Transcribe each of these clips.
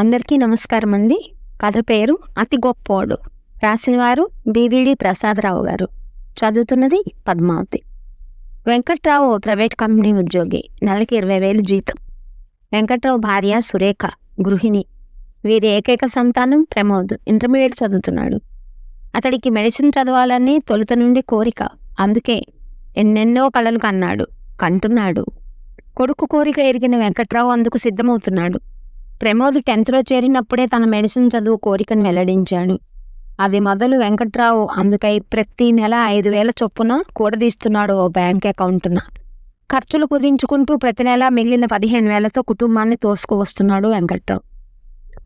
అందరికీ నమస్కారం అండి. కథ పేరు అతి గొప్పోడు. రాసినవారు బీవీడి ప్రసాదరావు గారు. చదువుతున్నది పద్మావతి. వెంకట్రావు ప్రైవేట్ కంపెనీ ఉద్యోగి. నెలకి ఇరవై వేలు జీతం. వెంకట్రావు భార్య సురేఖ గృహిణి. వీరి ఏకైక సంతానం ప్రమోద్. ఇంటర్మీడియట్ చదువుతున్నాడు. అతడికి మెడిసిన్ చదవాలని తొలుత నుండి కోరిక. అందుకే ఎన్నెన్నో కలలు కన్నాడు. కంటున్నాడు. కొడుకు కోరిక ఎరిగిన వెంకట్రావు అందుకు సిద్ధమవుతున్నాడు. ప్రమోద్ టెన్త్లో చేరినప్పుడే తన మెడిసిన్ చదువు కోరికను వెల్లడించాడు. అది మొదలు వెంకట్రావు. అందుకై ప్రతి నెల ఐదు వేల చొప్పున కూడదీస్తున్నాడు ఓ బ్యాంక్ అకౌంట్న. ఖర్చులు కుదించుకుంటూ ప్రతి నెల మిగిలిన పదిహేను వేలతో కుటుంబాన్ని తోసుకువస్తున్నాడు వెంకట్రావు.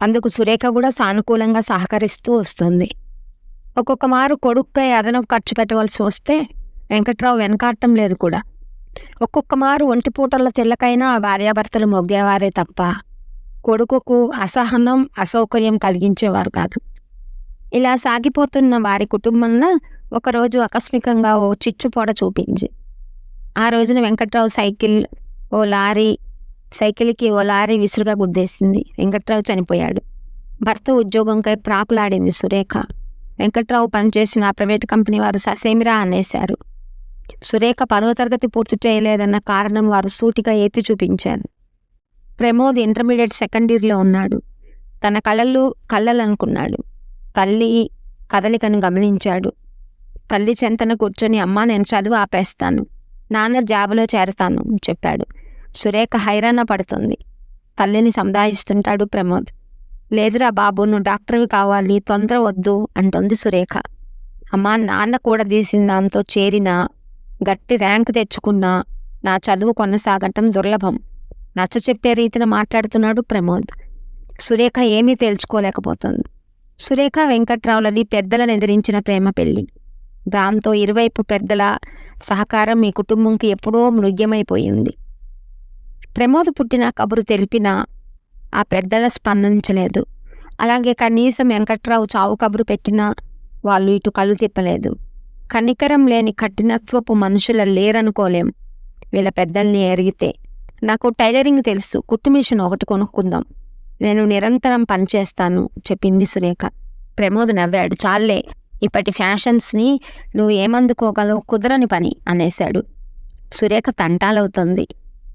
అందుకు సురేఖ కూడా సానుకూలంగా సహకరిస్తూ వస్తుంది. ఒక్కొక్క మారు కొడుక్కై అదనపు ఖర్చు పెట్టవలసి వస్తే వెంకట్రావు వెనకాడటం లేదు కూడా. ఒక్కొక్క మారు ఒంటిపూటల తెల్లకైనా భార్యాభర్తలు మొగ్గేవారే తప్ప కొడుకుకు అసహనం అసౌకర్యం కలిగించేవారు కాదు. ఇలా సాగిపోతున్న వారి కుటుంబంలో ఒకరోజు ఆకస్మికంగా ఓ చిచ్చుపొడ చూపించి ఆ రోజున వెంకట్రావు సైకిల్ ఓ లారీ సైకిల్కి ఓ లారీ విసురుగా గుద్దేసింది. వెంకట్రావు చనిపోయాడు. భర్త ఉద్యోగంకై ప్రాకులాడింది సురేఖ. వెంకట్రావు పనిచేసిన ఆ ప్రైవేట్ కంపెనీ వారు ససేమిరా అనేశారు. సురేఖ పదవ తరగతి పూర్తి చేయలేదన్న కారణం వారు సూటిగా ఎత్తి చూపించారు. ప్రమోద్ ఇంటర్మీడియట్ సెకండ్ ఇయర్లో ఉన్నాడు. తన కళలు కళ్ళలనుకున్నాడు. తల్లి కదలికను గమనించాడు. తల్లి చెంతన కూర్చొని అమ్మా నేను చదువు ఆపేస్తాను. నాన్న జాబులో చేరతాను చెప్పాడు. సురేఖ హైరాణ పడుతుంది. తల్లిని సముదాయిస్తుంటాడు ప్రమోద్. లేదురా బాబు నువ్వు డాక్టర్వి కావాలి తొందర వద్దు అంటుంది సురేఖ. అమ్మా నాన్న కూడా తీసిన దాంతో చేరినా గట్టి ర్యాంక్ తెచ్చుకున్నా నా చదువు కొనసాగటం దుర్లభం. నచ్చ చెప్పే రీతిన మాట్లాడుతున్నాడు ప్రమోద్. సురేఖ ఏమీ తేల్చుకోలేకపోతుంది. సురేఖ వెంకట్రావులది పెద్దలను ఎదిరించిన ప్రేమ పెళ్ళి దాంతో ఇరువైపు పెద్దల సహకారం మీ కుటుంబంకి ఎప్పుడో మృగ్యమైపోయింది. ప్రమోద్ పుట్టిన కబురు తెలిపినా ఆ పెద్దల స్పందించలేదు. అలాగే కనీసం వెంకట్రావు చావు కబురు పెట్టినా వాళ్ళు ఇటు కళ్ళు తిప్పలేదు. కనికరం లేని కఠినత్వపు మనుషుల లేరనుకోలేం. వీళ్ళ పెద్దల్ని ఎరిగితే నాకు టైలరింగ్ తెలుసు. కుట్టు మిషన్ ఒకటి కొనుక్కుందాం. నేను నిరంతరం పనిచేస్తాను చెప్పింది సురేఖ. ప్రమోద్ నవ్వాడు. చాలే ఇప్పటి ఫ్యాషన్స్ని నువ్వు ఏమందుకోగలవు? కుదరని పని అనేశాడు. సురేఖ తంటాలవుతుంది.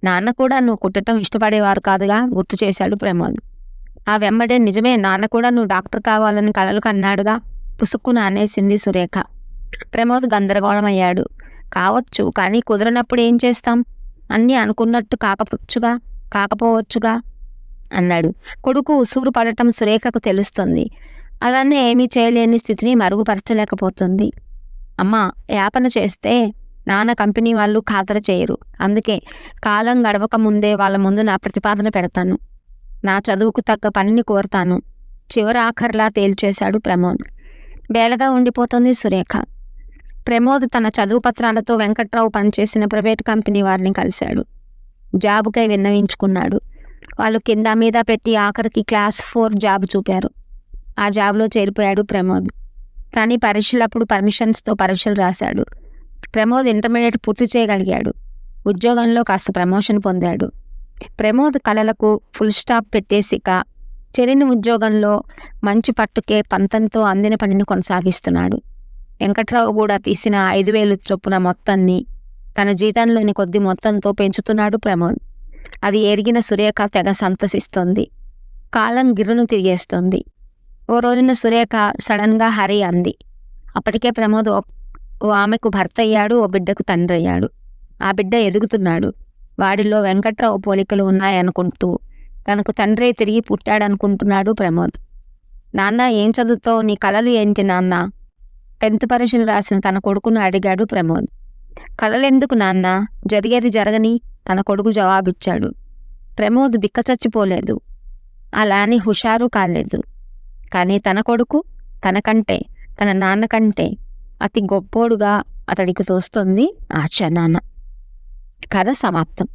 నాన్న కూడా నువ్వు కుట్టడం ఇష్టపడేవారు కాదుగా? గుర్తు చేశాడు ప్రమోద్. ఆ వెంబడే నిజమే నాన్న కూడా నువ్వు డాక్టర్ కావాలని కలలు కన్నాడుగా? పుసుక్కున అనేసింది సురేఖ. ప్రమోద్ గందరగోళమయ్యాడు. కావచ్చు కానీ కుదరనప్పుడు ఏం చేస్తాం? అన్నీ అనుకున్నట్టు కాకపోవచ్చుగా కాకపోవచ్చుగా అన్నాడు. కొడుకు ఉసూరు పడటం సురేఖకు తెలుస్తుంది. అలానే ఏమీ చేయలేని స్థితిని మరుగుపరచలేకపోతుంది. అమ్మా యాపన చేస్తే నాన్న కంపెనీ వాళ్ళు ఖాతరు చేయరు. అందుకే కాలం గడవక ముందే వాళ్ళ ముందు నా ప్రతిపాదన పెడతాను. నా చదువుకు తగ్గ పనిని కోరుతాను. చివరి ఆఖరిలా తేల్చేశాడు ప్రమోద్. బేలగా ఉండిపోతుంది సురేఖ. ప్రమోద్ తన చదువు పత్రాలతో వెంకట్రావు పనిచేసిన ప్రైవేట్ కంపెనీ వారిని కలిశాడు. జాబుకై విన్నవించుకున్నాడు. వాళ్ళు కింద మీద పెట్టి ఆఖరికి క్లాస్ ఫోర్ జాబ్ చూపారు. ఆ జాబ్లో చేరిపోయాడు ప్రమోద్. కానీ పరీక్షలప్పుడు పర్మిషన్స్తో పరీక్షలు రాశాడు. ప్రమోద్ ఇంటర్మీడియట్ పూర్తి చేయగలిగాడు. ఉద్యోగంలో కాస్త ప్రమోషన్ పొందాడు. ప్రమోద్ కళలకు ఫుల్ స్టాప్ పెట్టేసిక చెరిని ఉద్యోగంలో మంచి పట్టుకే పంతంతో అందిన పనిని కొనసాగిస్తున్నాడు. వెంకట్రావు కూడా తీసిన ఐదు వేలు చొప్పున మొత్తాన్ని తన జీతంలోని కొద్ది మొత్తంతో పెంచుతున్నాడు ప్రమోద్. అది ఎరిగిన సురేఖ తెగ సంతసిస్తోంది. కాలం గిర్రును తిరిగేస్తుంది. ఓ రోజున సురేఖ సడన్గా హరి అంది. అప్పటికే ప్రమోద్ ఓ- ఓ ఆమెకు భర్త అయ్యాడు ఓ బిడ్డకు తండ్రి అయ్యాడు ఆ బిడ్డ ఎదుగుతున్నాడు. వాడిలో వెంకట్రావు పోలికలు ఉన్నాయనుకుంటూ తనకు తండ్రి తిరిగి పుట్టాడనుకుంటున్నాడు ప్రమోద్. నాన్న ఏం చదువుతావు? నీ కలలు ఏంటి నాన్న? టెన్త్ పరీక్షలు రాసిన తన కొడుకును అడిగాడు ప్రమోద్. కలలెందుకు నాన్న? జరిగేది జరగని తన కొడుకు జవాబిచ్చాడు. ప్రమోద్ బిక్కచచ్చిపోలేదు. అలా అని హుషారు కాలేదు. కానీ తన కొడుకు తనకంటే తన నాన్న కంటే అతి గొప్పోడుగా అతడికి తోస్తుంది ఆ కథ సమాప్తం.